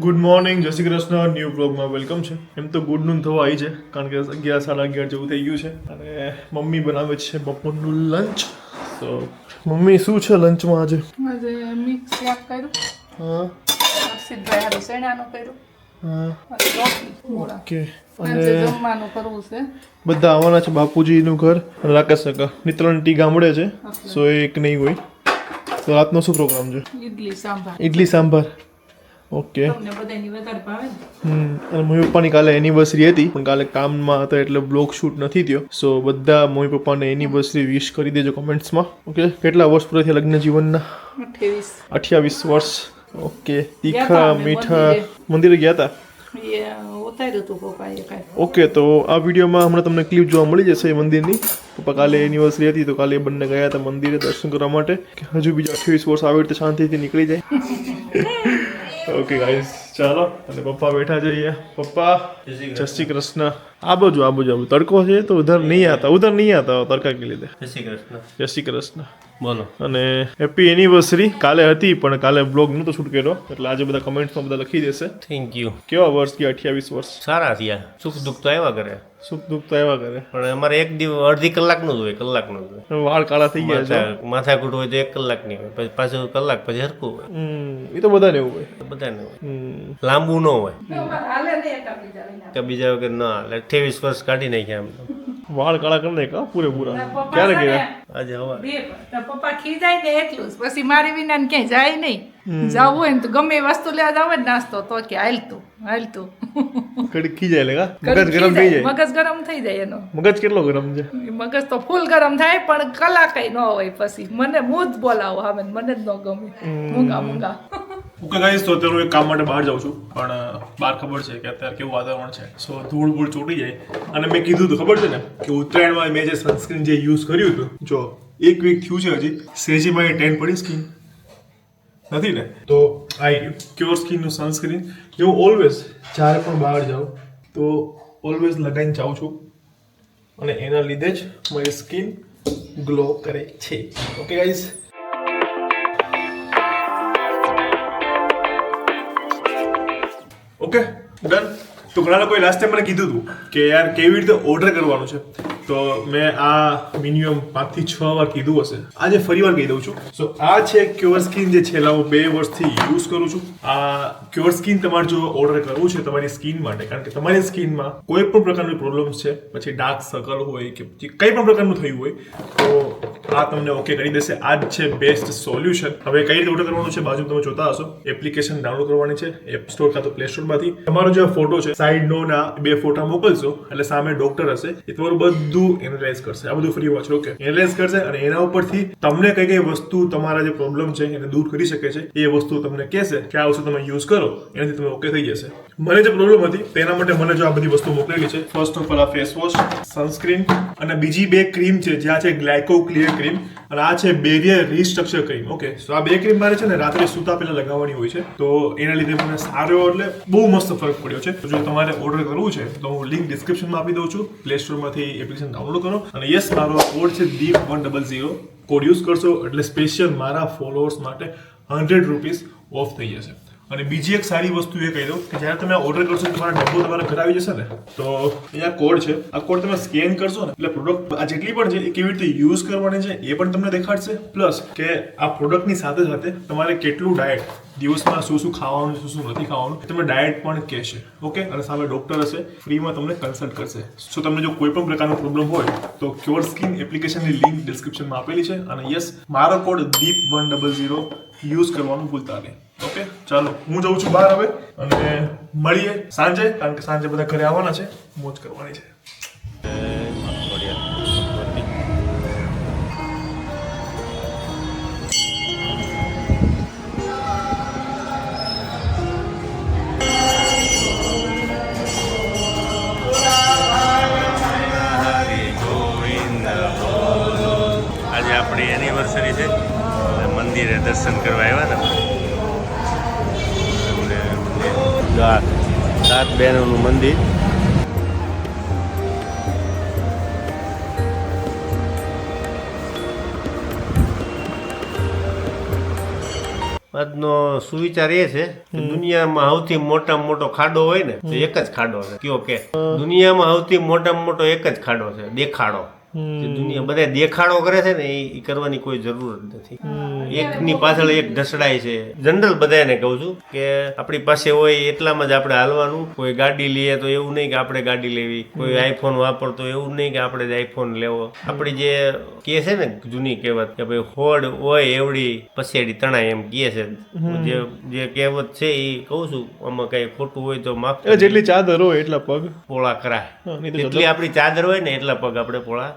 Good morning Jai Shri Krishna new બ્લોગમાં welcome છે. એમ તો ગુડ નૂન થવા આવી છે કારણ કે અગિયાર સાડા અગિયાર જેવું થઈ ગયું છે. અને મમ્મી બનાવે છે બપોરનું લંચ તો મમ્મી શું છે લંચમાં આજે? આજે મિક્સ શાક કર્યું? હા. હારું કર્યું. ઓકે. અને બધા આવવાના છે બાપુજીનું ઘર રાકેશ કાકા નિત્રણ ટી ગામડે છે સો એક નહીં હોય. તો રાતનો શું પ્રોગ્રામ છે? ઈડલી સાંભાર. ઇડલી સાંભાર. ઓકે. તમને બધાની વધારે ભાવે હમ અને મમ્મી પપ્પાની કાલે એનિવર્સરી હતી પણ કાલે કામમાં હતા એટલે બ્લોગ શૂટ નથી થયો. સો બધા મમ્મી પપ્પાને એનિવર્સરી વિશ કરી દેજો કોમેન્ટ્સમાં ઓકે કેટલા વર્ષ પૂરા થયા લગ્ન જીવનના? અઠ્યાવીસ. વર્ષ. ઓકે તીખા મીઠા મંદિરે. ગયા હતા? ઓકે તો આ વિડીયોમાં હમણાં તમને ક્લિપ જોવા મળી જશે એ મંદિરની. પપ્પા કાલે એનિવર્સરી હતી તો કાલે એ બંને ગયા હતા મંદિરે દર્શન કરવા માટે. કે હજુ બીજા અઠ્યાવીસ વર્ષ આવી રીતે શાંતિથી નીકળી જાય. ઓકે ગાઈસ ચાલો અને પપ્પા બેઠા જઈએ પપ્પા જય શ્રી કૃષ્ણ. આ બાજુ આ બાજુ આ તડકો છે તો ઉધર નહીં આતા. ઉધર નહીં આતા તડકા કે લીધે. જય શ્રી કૃષ્ણ. જય શ્રી કૃષ્ણ. બોલો. અને હેપી એનિવર્સરી. કાલે હતી પણ કાલે બ્લોગ નતો શૂટ કર્યો. એટલે આજે બધા કમેન્ટ્સમાં બધા લખી દેશે. થેન્ક યુ કેવા વર્ષ ગયા અઠ્યાવીસ વર્ષ? સારા થયા. સુખ દુઃખ તો આવ્યા કરે. સુખ દુઃખ તો આવ્યા કરે. પણ અમારે એક દિવસ અડધી કલાકનું જ હોય કલાકનું જ હોય. વાળ કાળા થઈ ગયા છે. માથા માથાકૂટ હોય તો એક કલાકની હોય પછી પાછું કલાક પછી હરકું હોય. હમ એ તો બધાને એવું હોય. તો બધાને હોય. લાંબુ ન હોય. કે બીજા વગર ના હાલે. અઠ્યાવીસ વર્ષ કાઢી નાખ્યા એમ વાળ કાળા કરી નાખ્યા પૂરેપૂરા. ક્યારે ગયા આજે હવા તો પપ્પા ખીજાય ને એટલું જ. પછી મારી વિના ને ક્યાંય જાય નહીં. જવું હોય ને તો ગમે એ વસ્તુ લેવા જાવ ને નાસ્તો તો કે હાલ હાલતું હાલ તું. ઘડી ખી જાય લેગા મગજ ગરમ થઈ જાય. મગજ ગરમ થઈ જાય એનો. મગજ કેટલો ગરમ છે? મગજ તો ફૂલ ગરમ થાય પણ કલાકય ન હોય પછી. મને હું જ બોલાવો હવે મને જ ન ગમે. મૂંગા મૂંગા. ઓકે ગાઈસ તો અત્યારે હું એક કામ માટે બહાર જાઉં છું, પણ બહાર ખબર છે કે અત્યારે કેવું વાતાવરણ છે. સો ધૂળ ધૂળ ચોટી જાય. અને મેં કીધું હતું ખબર છે ને કે ઉત્તરાયણમાં મેં જે સનસ્ક્રીન જે યુઝ કર્યું હતું, જો, એક વીક થયું છે હજી સેજીમાં એ ટેન પડી સ્કીન નથી ને? તો આઈ ગયું ક્યોર સ્કીનનું સનસ્ક્રીન જે હું ઓલવેઝ જ્યારે પણ બહાર જાઉં, તો ઓલવેઝ લગાવીને જાઉં છું. અને એના લીધે જ મારી સ્કીન ગ્લો કરે છે. ઓકે ગાઈઝ ઓકે ડન તો ઘણા લોકોએ લાસ્ટ ટાઈમ મને કીધું હતું કે યાર કેવી રીતે ઓર્ડર કરવાનું છે? તો મેં આ મિનિમમ પાંચથી છ વાર કીધું હશે. આજે ફરી વાર કહી દઉં છું. સો આ છે ક્યોર સ્કિન જે છેલ્લા હું બે વર્ષથી યુઝ કરું છું. આ ક્યોર સ્કીન તમારે જો ઓર્ડર કરવું છે તમારી સ્કીન માટે, કારણ કે તમારી સ્કીનમાં કોઈ પણ પ્રકારની પ્રોબ્લેમ્સ છે, પછી ડાર્ક સર્કલ હોય કે પછી કંઈ પણ પ્રકારનું થયું હોય, તો આ તમને ઓકે કરી દેશે. આ જ છે બેસ્ટ સોલ્યુશન હવે કઈ રીતે ઓર્ડર કરવાનું છે બાજુ તમે જોતા હશો. એપ્લિકેશન ડાઉનલોડ કરવાની છે એપ સ્ટોર કાં તો પ્લે સ્ટોરમાંથી તમારો જે ફોટો છે સાઈડનો ના બે ફોટા મોકલશો, એટલે સામે ડોક્ટર હશે. એ તમારું બધું એનાલાઇઝ કરશે. આ બધું ફ્રી વોચ ઓકે એનાલાઇઝ કરશે અને એના ઉપરથી તમને કઈ કઈ વસ્તુ તમારા જે પ્રોબ્લેમ છે એને દૂર કરી શકે છે, એ વસ્તુ તમને કહેશે કે આ વસ્તુ તમે યુઝ કરો, એનાથી તમે ઓકે થઈ જશે. મને જે પ્રોબ્લેમ હતી, તેના માટે મને જો આ બધી વસ્તુ મોકલેલી છે ફર્સ્ટ ઓફ ઓલ આ ફેસ વોશ સનસ્ક્રીન અને બીજી બે ક્રીમ છે, જ્યાં છે ગ્લાયકો ક્લિયર ક્રીમ અને આ છે barrier restructure cream okay so આ બે ક્રીમ મારે છે ને રાત્રે સૂતા પહેલા લગાવવાની હોય છે. તો એના લીધે મને સારો એટલે બહુ મસ્ત ફરક પડ્યો છે. જો તમારે ઓર્ડર કરવું છે, તો હું લિંક ડિસ્ક્રિપ્શનમાં આપી દઉં છું. પ્લે સ્ટોરમાંથી એપ્લિકેશન ડાઉનલોડ કરો. અને યસ મારો કોડ છે Deep one double zero code use કરશો એટલે સ્પેશિયલ મારા ફોલોઅર્સ માટે હંડ્રેડ રૂપીસ ઓફ થઈ જશે. અને બીજી એક સારી વસ્તુ એ કહી દઉં કે જ્યારે તમે ઓર્ડર કરશો તમારા ડબ્બો તમારા ઘરે આવી જશે ને, તો અહીંયા કોડ છે. આ કોડ તમે સ્કેન કરશો ને, એટલે પ્રોડક્ટ આ જેટલી પણ છે એ કેવી રીતે યુઝ કરવાની છે એ પણ તમને દેખાડશે. પ્લસ કે આ પ્રોડક્ટની સાથે સાથે તમારે કેટલું ડાયટ દિવસમાં શું શું ખાવાનું શું શું નથી ખાવાનું તમે ડાયટ પણ કહેશે. ઓકે અને સામે ડોક્ટર હશે ફ્રીમાં તમને કન્સલ્ટ કરશે. સો તમને જો કોઈ પણ પ્રકારનો પ્રોબ્લેમ હોય, તો ક્યોર સ્કિન એપ્લિકેશનની લિંક ડિસ્ક્રિપ્શનમાં આપેલી છે. અને યસ મારો code Deep one double zero use કરવાનું ભૂલતા નહીં. ઓકે, ચાલો. હું જઉં છું બહાર હવે અને મળીએ સાંજે, કારણ કે સાંજે બધા ઘરે આવવાના છે. મોજ કરવાની છે. આજે આપણી એનિવર્સરી છે. મંદિરે દર્શન કરવા આવ્યા ને સાત બહેનોનું મંદિર. આજનો સુવિચાર એ છે કે દુનિયામાં સૌથી મોટા મોટો ખાડો હોય ને તો એક જ ખાડો છે. કયો કે? દુનિયામાં સૌથી મોટામાં મોટો એક જ ખાડો છે દેખાડો. જે દુનિયા બધા દેખાડો કરે છે ને એ કરવાની કોઈ જરૂર નથી. એકની પાછળ એક ઢસડાય છે. જનરલ બધાને કહું છું કે આપણી પાસે હોય એટલામાં જ આપણે હાલવાનું. કોઈ ગાડી લઈએ તો એવું નહીં કે આપણે ગાડી લેવી. કોઈ આઈફોન વાપરતો એવું નહીં કે આપણે જ આઈફોન લેવો. આપણી જે કે છે ને જૂની કહેવત કે ભાઈ હોડ હોય એવડી પછેડી તણાય એમ કહે છે. જે જે કહેવત છે એ કહું છું આમાં કઈ ખોટું હોય તો માફ જેટલી ચાદર હોય એટલા પગ. પોળા કરાય. એટલી આપણી ચાદર હોય ને એટલા પગ આપણે પોળા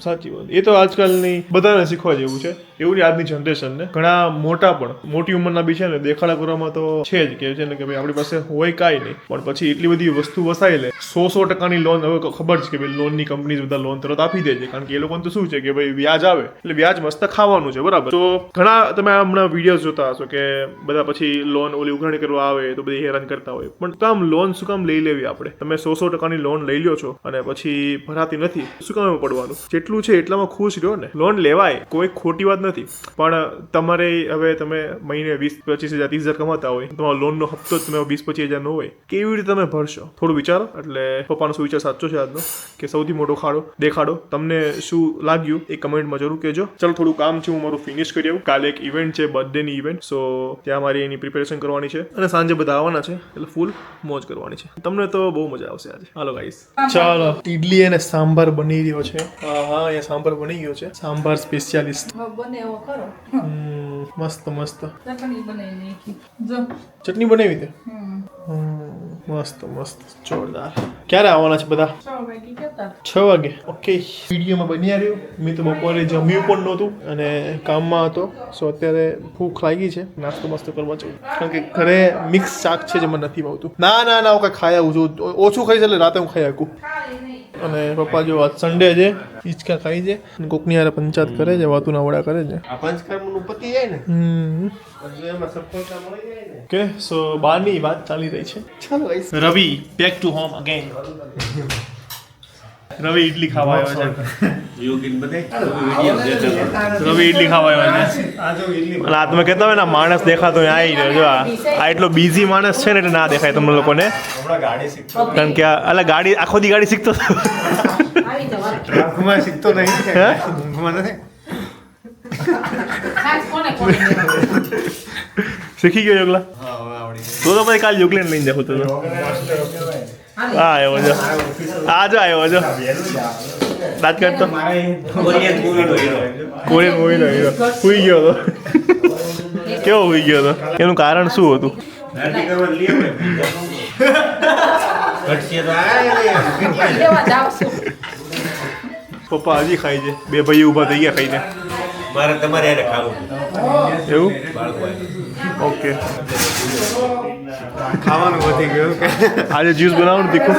સાચી વાત. એ તો આજકાલની બધાને શીખવા જેવું છે. એવું આજની જનરેશનને ઘણા મોટા પણ, મોટી ઉંમરના બી છે ને, દેખાડા કરવામાં તો છે જ કે છે ને કે ભાઈ આપણી પાસે હોય કાંઈ નહીં. પણ પછી એટલી બધી વસ્તુ વસાઈ લે સો સો ટકાની લોન હવે ખબર છે કે ભાઈ લોનની કંપની બધા લોન તરત આપી દે છે. કારણ કે એ લોકોને તો શું છે કે ભાઈ વ્યાજ આવે, એટલે વ્યાજ મસ્ત ખાવાનું છે, બરાબર. તો ઘણા તમે હમણાં વિડીયોઝ જોતા હશો કે બધા પછી લોન ઓલી ઉઘરાણી કરવા આવે તો બધી હેરાન કરતા હોય. પણ કામ લોન શું કામ લઈ લેવી આપણે? તમે સો સો ટકાની લોન લઈ લ્યો છો અને પછી ભરાતી નથી, શું કામ પડવાનું? જેટલું છે એટલામાં ખુશ રહ્યો ને. લોન લેવાય, કોઈ ખોટી વાત નથી. પણ તમારે હવે તમે મહિને વીસ પચીસ હજાર ત્રીસ હજાર કમાતા હોય તમારો લોનનો હપ્તો જ તમે વીસ પચીસ હજારનો હોય કેવી રીતે તમે ભરશો? થોડું વિચારો. એટલે પપ્પાનો શું વિચાર સાચો છે આજનો? કે સૌથી મોટો ખાડો? દેખાડો. તમને શું લાગ્યું? એ કમેન્ટમાં જરૂર કહેજો. ચાલો થોડું કામ છે હું મારું ફિનિશ કરી આવું. કાલે એક ઇવેન્ટ છે બર્થડેની ઇવેન્ટ સો ત્યાં મારી એની પ્રિપેરેશન કરવાની છે. અને સાંજે બધા આવવાના છે. એટલે ફૂલ મોજ કરવાની છે. તમને તો બહુ મજા આવશે આજે. હાલો ગાઈસ ચાલો. ઇડલી અને સાંભાર બની રહ્યો છે. હા હા અહીંયા સાંભાર બની ગયો છે. સાંભાર સ્પેશિયાલિસ્ટ બને એવો મસ્ત મસ્ત. ચટણી બનાવી નાખી. જો. ચટણી બનાવી તે? હમ. હમ, મસ્ત મસ્ત. જોરદાર. ક્યારે આવવાના છે બધા? છ વાગી ઓકે. વિડીયોમાં બન્યા આવ્યો મેં તો બપોરે જમ્યું પણ નહોતું અને કામમાં હતો. સો અત્યારે ભૂખ લાગી છે. નાસ્તો મસ્તો કરવા જવું. કારણ કે ઘરે મિક્સ શાક છે જે મને નથી ભાવતું. ના ના ના હું કાંઈ ખાઈ આવું છું. ઓછું ખાઈશ એટલે રાતે હું ખાઈ શકું અને પપ્પા જો આજ સન્ડે છે. હિંચકા ખાઈ છે. અને કોકની હારે પંચાયત કરે છે વાતુના વડા કરે છે. આ પંચકર્મનું પતી જાય ને હમ. એમાં સફળતા મળી જાય ને. ઓકે સો બારની વાત ચાલી રહી છે. ચાલો Ravi back to home again Ravi idli ખાવા આવ્યો છે. યોગીન બધે રવિ ઇડલી ખાવા આવ્યો છે અને આ તમે કહેતા હોય ને આ માણસ દેખાતો હોય આવી રહ્યો જો આ. એટલો બિઝી માણસ છે ને એટલે ના દેખાય તમને લોકોને. કારણ કે આ અલા ગાડી આખો દી ગાડી શીખતો ઊંઘમાં શીખતો નહીં ઊંઘમાં નથી દેવાનું? શીખી ગયો યોગલા તો તો પછી કાલ યોગલેન લઈને જાઉં તો તો. હા આવ્યો જો આ જો આવ્યો જો વાત કરતો કોરિયન હીરો કોરિયન હીરો સુઈ ગયો હતો કેવો સુઈ ગયો હતો એનું કારણ શું હતું ઘટશે તો આ લેવા જાવ છું પપ્પા હજી ખાય છે. બે ભાઈ ઊભા થઈ ગયા ખાઈને. મારે તમારે એને ખાવું એવું? ઓકે. ખાવાનું વધી ગયું કે આજે જ્યુસ બનાવવાનું તીખું?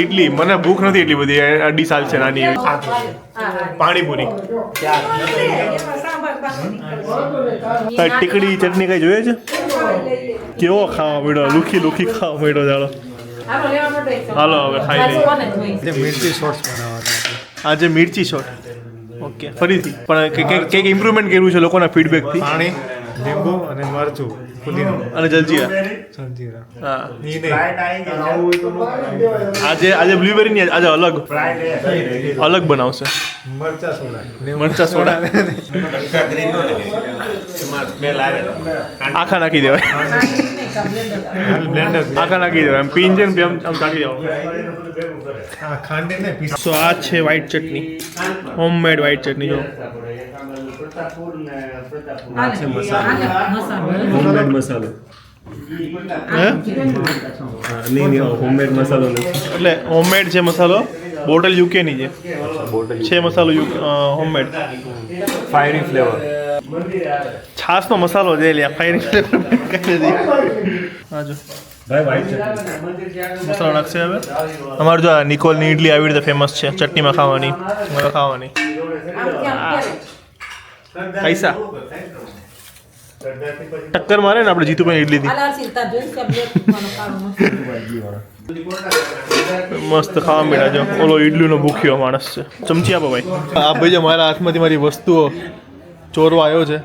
ઇડલી મને ભૂખ નથી એટલી બધી. અઢી સાલ છે નાની. એવી પાણીપુરી ટીકડી ચટણી કઈ જોઈએ છે? કેવો ખાવા મળ્યો? લુખી લુખી ખાવા મળ્યો ચાલો હાલો હવે ખાઈ લઈએ. મિર્ચી શોર્ટ્સ બનાવવાના. આજે મિર્ચી શોટ ઓકે. ફરીથી. પણ કંઈક ઇમ્પ્રુવમેન્ટ કર્યું છે લોકોના ફીડબેકથી પાણી લીંબુ અને મરચું પુદીનો. અને જલજીરા. હા. આજે આજે બ્લ્યુબેરી ની આજે અલગ. અલગ બનાવશે. મરચા સોડા. મરચા સોડા. આખા નાખી દેવાય. ખાંડી આખા નાખી દેવાય એમ પીન છે ને આમ આમ ચાખી દેવાનું આ ને સો આ છે white chutney. Homemade white chutney જો. આને, આને મસાલો. હોમમેડ મસાલો. હે? નહીં નહીં હોમમેડ મસાલો એટલે હોમમેડ છે મસાલો બોટલ યુકે ની છે છે મસાલો હોમમેડ ફાયરી ફ્લેવર છાસનો મસાલો જે લ્યા ફાયરિંગ કરી નથી હા જો. ભાઈ વ્હાઈટ ચટણી મસાલો નાખશે હવે. અમારે જો આ નિકોલની ઇડલી આવી રીતે ફેમસ છે ચટણીમાં ખાવાની મને ખાવાની. પૈસા. ટક્કર મારે ને આપણે જીતુભાઈ કાળો મસાલો. મસ્ત ખાવા મળ્યા જો. ઓલો ઇડલીનો ભૂખ્યો માણસ છે. ચમચી આપો ભાઈ. આ ભાઈ જો મારા હાથમાંથી મારી વસ્તુઓ ચોરવા આવ્યો છે.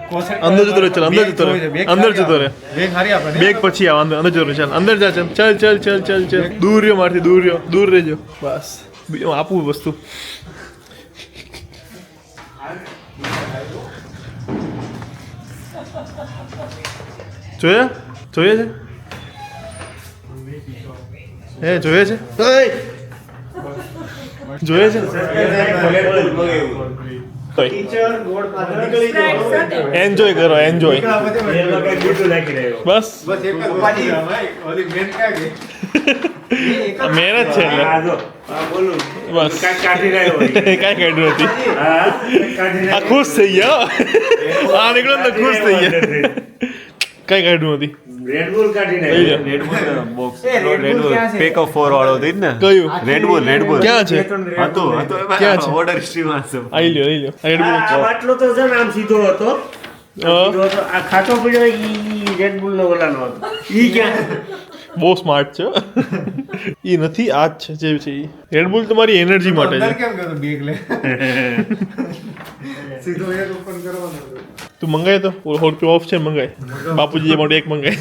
અંદર જતો રહે ચાલ અંદર જતો રહે અંદર જતો રહે. બેગ હારી આપણે બેગ પછી આવ અંદર અંદર જતો રહે ચાલ અંદર જા ચાલ ચાલ ચાલ ચાલ ચાલ ચાલ. દૂર રહ્યો મારથી દૂર રહ્યો દૂર રહેજો. બસ. બીજું આપું વસ્તુ. જોયે જોઈએ છે? હે જોઈએ છે? જોઈએ છે? એન્જોય કરો એન્જોય બસ. મહેનત છે. બસ. કાંઈ કાઢ્યું નથી. આ ખુશ થઈ ગયા. આ નીકળ્યો ને તો ખુશ થઈ ગયા. કઈ કાઢ્યું નથી. રેડબુલ કાઢી લઈ box Red Bull pack of four વાળો હતી ને કયું? રેડબુલ રેડબુલ ક્યાં છે? હતું હતું ક્યાં છે? ઓર્ડર હિસ્ટ્રીમાં છે. આઈ લ્યો આઈ લ્યો. Red Bull આ છે. બાટલો તો છે આમ સીધો હતો. સીધો હતો. આ ખાટો પડ્યો ઈ રેડબુલ નો ઓલાનો હતો. ઈ ક્યાં? બહુ સ્માર્ટ છે. એ નથી આ જ છે જે છે ઈ. રેડબુલ તમારી એનર્જી માટે અંદર છે કેમ ગયો તો બેગ લે? સીધો એક ઓપન કરવાનો હતો. તું મંગાય તો? સો રૂપિયા ઓફ છે ને મંગાય? બાપુજી માટે એક મંગાય.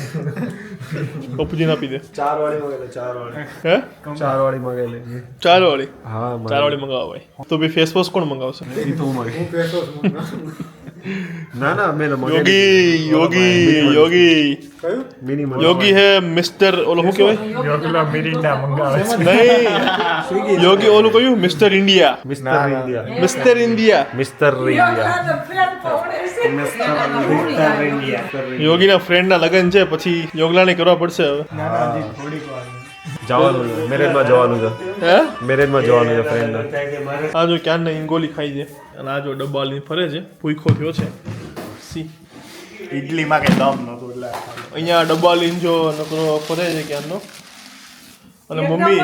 બાપુજીને આપી દે. ચાર વાળી મગેલે ચાર વાળી હે? ચાર વાળી મગેલે ચાર વાળી હા ચાર વાળી મંગાવો ભાઈ તો ભાઈ ફેસ વોશ કોણ મંગાવશે? હું પેસો ના ના મેં યોગી યોગી યોગી. કયું? મિનિમમ યોગી હે મિસ્ટર ઓલો શું કહેવાય? યોગીલા મિરિન્ડા મંગાવે નહીં. યોગી ઓલું કયું? Mister India. Mister India. Mister India. Mister India. યોગીના ફ્રેન્ડના લગન છે પછી યોગલાની કરવા પડશે હવે. જવાનું છે. મેરેજમાં જવાનું છે. હે? મેરેજમાં જવાનું છે ફ્રેન્ડ આ જો ક્યાં ઇંગોલી ખાઈ છે અને આ જો ડબ્બા લઈને ફરે છે ભૂખો થયો છે. સી. ઇડલીમાં કંઈ દમ નહોતું એટલે અહીંયા ડબ્બા લઈને જો નકરો ફરે છે ક્યાંનો અને મમ્મી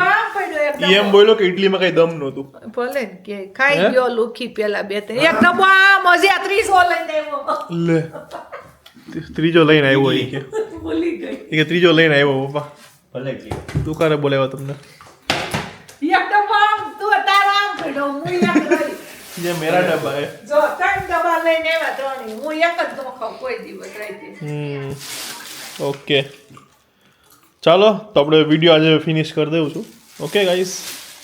એમ બોલ્યો કે ઇડલીમાં કઈ દમ નહોતું. ભલે કે ખાઈ ગયો લુખી પેલા બે ત્રણ. એક ડબ્બો આ મજે 30 ઓ લઈને આવ્યો. લે ત્રીજો લઈને આવ્યો એ કે. ભૂલી ગઈ. એ કે ત્રીજો લઈને આવ્યો પપ્પા. ભલે તું કારે બોલાવ્યા તમને? એક આમ તું તારા આમ પડ્યો હું એક રહી જે મેરા ડબ્બા હે. જો ત્રણ ડબ્બા લઈને આવ્યા ત્રણ હું એક જ ન ખાઉં કોઈ દિવસ રહી હમ ઓકે. ચાલો તો આપણે વીડિયો આજે ફિનિશ કરી દઉં છું. ઓકે ગાઈસ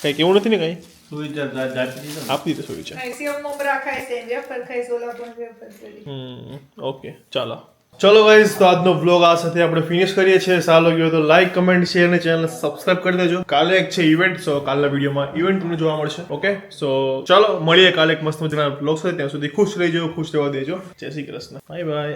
કંઈ કેવું નથી ને કંઈ? સુવિચાર આપી દીધું વિચાર ખાઈ સેવ મમરા ખાય છે વેફર ખાય સોલા પણ વેફર કરી. હમ ઓકે ચાલો. ચલો ગાઈઝ તો આજનો બ્લોગ આ સાથે આપણે ફિનિશ કરીએ છીએ. સારો ગયો તો લાઈક કમેન્ટ શેર અને ચેનલ સબસ્ક્રાઇબ કરી દેજો. કાલે એક છે ઇવેન્ટ સો કાલના વિડીયોમાં ઇવેન્ટ તમને જોવા મળશે ઓકે સો ચલો, મળીએ કાલે એક મસ્ત મજાના બ્લોગ સાથે. ત્યાં સુધી ખુશ રહેજો, ખુશ રહેવા દેજો. જય શ્રી કૃષ્ણ. Bye bye